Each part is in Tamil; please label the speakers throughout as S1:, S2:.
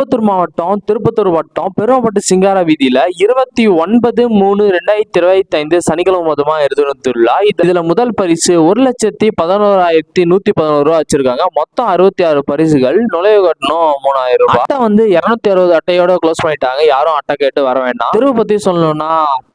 S1: திருப்பத்தூர் மாவட்டம் திருப்பத்தூர் வட்டம் பெருமப்பட்டு சிங்கார வீதியில இருபத்தி ஒன்பது மூணு ரெண்டாயிரத்தி இருபத்தி ஐந்து சனிக்கிழமை மதமா எழுதுந்துள்ளா இதுல முதல் பரிசு ஒரு லட்சத்தி பதினோராயிரத்தி நூத்தி பதினோரு ரூபா வச்சிருக்காங்க. மொத்தம் அறுபத்தி ஆறு பரிசுகள். நுழைவு கட்டணம் மூணாயிரம் ரூபாய். அட்டை வந்து இருநூத்தி அறுபது அட்டையோட க்ளோஸ் பண்ணிட்டாங்க. யாரும் அட்டை கேட்டு வர வேண்டாம். தெருவு பத்தி சொல்லணும்னா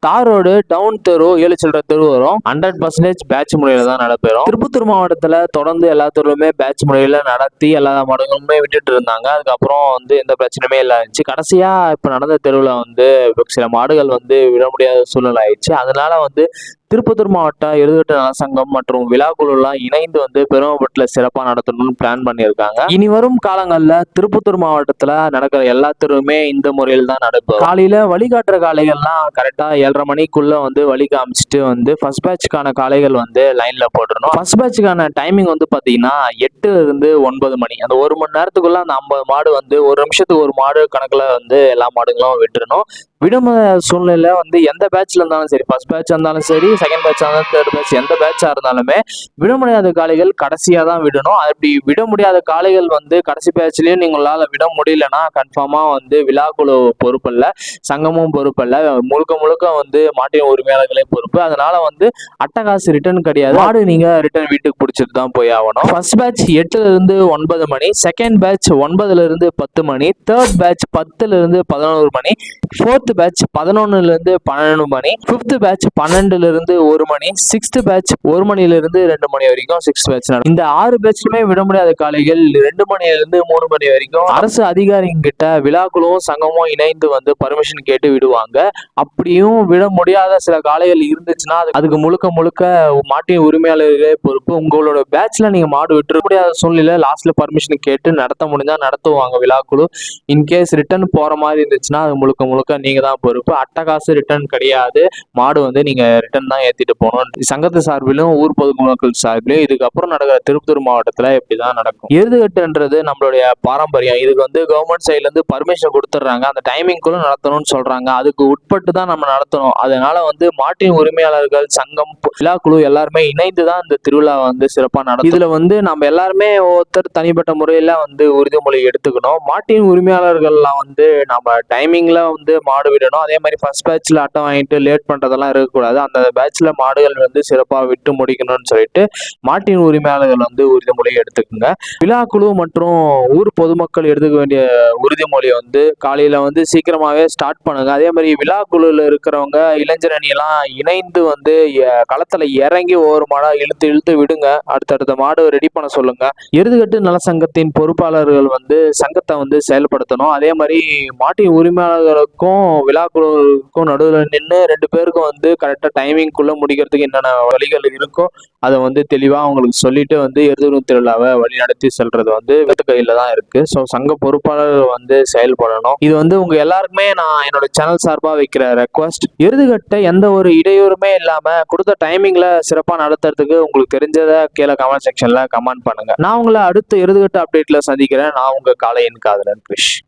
S1: தார் ரோடு டவுன் தெரு ஏழு சில்லற தெரு வரும். ஹண்ட்ரட் பர்சன்டேஜ் பேட்ச் முறையில தான் நடைபெறும். திருப்பத்தூர் மாவட்டத்துல தொடர்ந்து எல்லா தெருவுமே பேட்ச் முறையில நடத்தி எல்லா மடங்களுமே விட்டுட்டு இருந்தாங்க. அதுக்கப்புறம் வந்து எந்த பிரச்சனையுமே இல்லை. இருந்துச்சு கடைசியாக இப்போ நடந்த தெருவில் வந்து சில மாடுகள் வந்து விட முடியாத சூழ்நிலை ஆயிடுச்சு. அதனால வந்து திருப்பத்தூர் மாவட்ட எழுதுகட்ட நலசங்கம் மற்றும் விழாக்குழுலாம் இணைந்து வந்து பெருமப்பட்டில் சிறப்பாக நடத்தணும்னு பிளான் பண்ணியிருக்காங்க. இனி வரும் காலங்களில் திருப்பத்தூர் மாவட்டத்தில் நடக்கிற எல்லாத்திலுமே இந்த முறையில் தான் நடக்கும். காலையில் வழிகாட்டுற காளைகள்லாம் கரெக்டாக ஏழரை மணிக்குள்ளே வந்து வழி காமிச்சிட்டு வந்து ஃபர்ஸ்ட் பேட்சுக்கான காளைகள் வந்து லைனில் போட்டுடணும். ஃபர்ஸ்ட் பேட்சுக்கான டைமிங் வந்து பார்த்தீங்கன்னா எட்டுல இருந்து ஒன்பது மணி. அந்த ஒரு மணி நேரத்துக்குள்ளே அந்த ஐம்பது மாடு வந்து ஒரு நிமிஷத்துக்கு ஒரு மாடு கணக்கில் வந்து எல்லா மாடுகளும் விட்டுறணும். விடுமுறை சூழ்நிலை வந்து எந்த பேட்ச்ல இருந்தாலும் சரி ஃபர்ஸ்ட் பேட்ச் இருந்தாலும் சரி செகண்ட் பேட்ச் இருந்தாலும் தேர்ட் பேட்ச் எந்த பேட்சா இருந்தாலுமே விட முடியாத காளைகள் கடைசியா தான் விடணும். அப்படி விட முடியாத காளைகள் வந்து கடைசி பேட்ச்லயும் நீங்களால விட முடியலன்னா கன்ஃபார்மா வந்து விழாக்குழு பொறுப்பல்ல சங்கமும் பொறுப்பல்ல முழுக்க முழுக்க வந்து மாட்டின் உரிமையாளர்களே பொறுப்பு. அதனால வந்து அட்டகாசு ரிட்டர்ன் கிடையாது. ஆடு நீங்க ரிட்டர்ன் வீட்டுக்கு பிடிச்சிட்டு தான் போய் ஆகணும். ஃபர்ஸ்ட் பேட்ச் எட்டுல இருந்து ஒன்பது மணி செகண்ட் பேட்ச் ஒன்பதுல இருந்து பத்து மணி தேர்ட் பேட்ச் பத்துல இருந்து பதினோரு மணி ஃபோர்த் பேட்ச் பதினொன்னுலேருந்து பன்னெண்டு மணி ஃபிஃப்த்து பேட்ச் பன்னெண்டுலேருந்து ஒரு மணி சிக்ஸ்த்து பேட்ச் ஒரு மணிலேருந்து ரெண்டு மணி வரைக்கும் சிக்ஸ்த் பேட்ச் நடக்கும். இந்த ஆறு பேட்ச்லுமே விட முடியாத காலைகள் ரெண்டு மணிலேருந்து மூணு மணி வரைக்கும் அரசு அதிகாரிங்க கிட்ட விழாக்களும் சங்கமும் இணைந்து வந்து பர்மிஷன் கேட்டு விடுவாங்க. அப்படியும் விட முடியாத சில காளைகள் இருந்துச்சுன்னா அதுக்கு முழுக்க முழுக்க மாட்டின் உரிமையாளர்களே பொறுப்பு. உங்களோட பேட்ச்ல நீங்க மாடு விட்டுற முடியாத சூழ்நிலை லாஸ்ட்ல பர்மிஷன் கேட்டு நடத்த முடிஞ்சா நடத்துவாங்க விழாக்குழு. இன்கேஸ் ரிட்டர்ன் போற மாதிரி இருந்துச்சுன்னா அது முழுக்க முழுக்க நீங்க தான் பொறுப்பு. அட்டகாசு ரிட்டர்ன் கிடையாது. மாடு வந்து நீங்க ரிட்டர்ன் தான் ஏத்திட்டு போகணும். சங்கத்து சார்பிலும் ஊர் பொதுமக்கள் சார்பிலும் இதுக்கப்புறம் நடக்கிற திருப்பத்தூர் மாவட்டத்துல இப்படிதான் நடக்கும். எருதுகட்டுன்றது நம்மளுடைய பாரம்பரியம். இதுக்கு வந்து கவர்மெண்ட் சைட்ல இருந்து பர்மிஷன் கொடுத்துட்றாங்க. அந்த டைமிங்குள்ள நடத்தணும்னு சொல்றாங்க. அதுக்கு உட்பட்டு தான் நம்ம நடத்தணும். அதனால வந்து மாட்டின் உரிமையாளர்கள் சங்கம் விழா குழு எல்லாருமே இணைந்து தான் இந்த திருவிழா வந்து சிறப்பா நடக்கும் இதுல வந்து நம்ம எல்லாருமே ஒருத்தர் தனிப்பட்ட முறையில வந்து உறுதிமொழி எடுத்துக்கணும். மாட்டின் உரிமையாளர்கள்லாம் வந்து நம்ம டைமிங்ல வந்து மாடு விடணும். அதே மாதிரி ஃபர்ஸ்ட் பேட்ச்ல அட்டை வாங்கிட்டு லேட் பண்றதெல்லாம் இருக்கக்கூடாது. அந்த பேட்ச்ல மாடுகள் வந்து சிறப்பாக விட்டு முடிக்கணும்னு சொல்லிட்டு மாட்டின் உரிமையாளர்கள் வந்து உறுதிமொழியை எடுத்துக்கோங்க. விழாக்குழு மற்றும் ஊர் பொதுமக்கள் எடுத்துக்க வேண்டிய உறுதிமொழியை வந்து காலையில வந்து சீக்கிரமாவே ஸ்டார்ட் பண்ணுங்க. அதே மாதிரி விழாக்குழுல இருக்கிறவங்க இளைஞர் அணியெல்லாம் இணைந்து வந்து எ- களத்துல இறங்கி ஒவ்வொரு மாடா இழுத்து இழுத்து விடுங்க. அடுத்தடுத்த மாடு ரெடி பண்ண சொல்லுங்க. எருதுகட்டு நலசங்கத்தின் பொறுப்பாளர்கள் வந்து சங்கத்தை வந்து செயல்படுத்தணும். அதே மாதிரி மாட்டின் உரிமையாளர்களுக்கும் விழாக்குழுக்கும் நடுவில் நின்று ரெண்டு பேருக்கும் வந்து கரெக்டாக டைமிங்குள்ளே முடிக்கிறதுக்கு என்னென்ன வழிகள் இருக்கோ அதை வந்து தெளிவாக அவங்களுக்கு சொல்லிட்டு வந்து எருதுரும் திருவிழாவை வழி நடத்தி செல்றது வந்து வெத்து கையில் தான் இருக்கு. ஸோ சங்க பொறுப்பாளர் வந்து செயல்படணும். இது வந்து உங்க எல்லாருக்குமே நான் என்னோட சேனல் சார்பாக வைக்கிற ரெக்வஸ்ட் எருதுகட்டை எந்த ஒரு இடையூறுமே இல்லாமல் கொடுத்த டைமிங்ல சிறப்பாக நடத்துறதுக்கு உங்களுக்கு தெரிஞ்சதை கீழே கமெண்ட் செக்ஷனில் கமெண்ட் பண்ணுங்க. நான் உங்களை அடுத்த எருதுகட்டு அப்டேட்டில் சந்திக்கிறேன். நான் உங்கள் காலையின் காதலன் கிரிஷ்.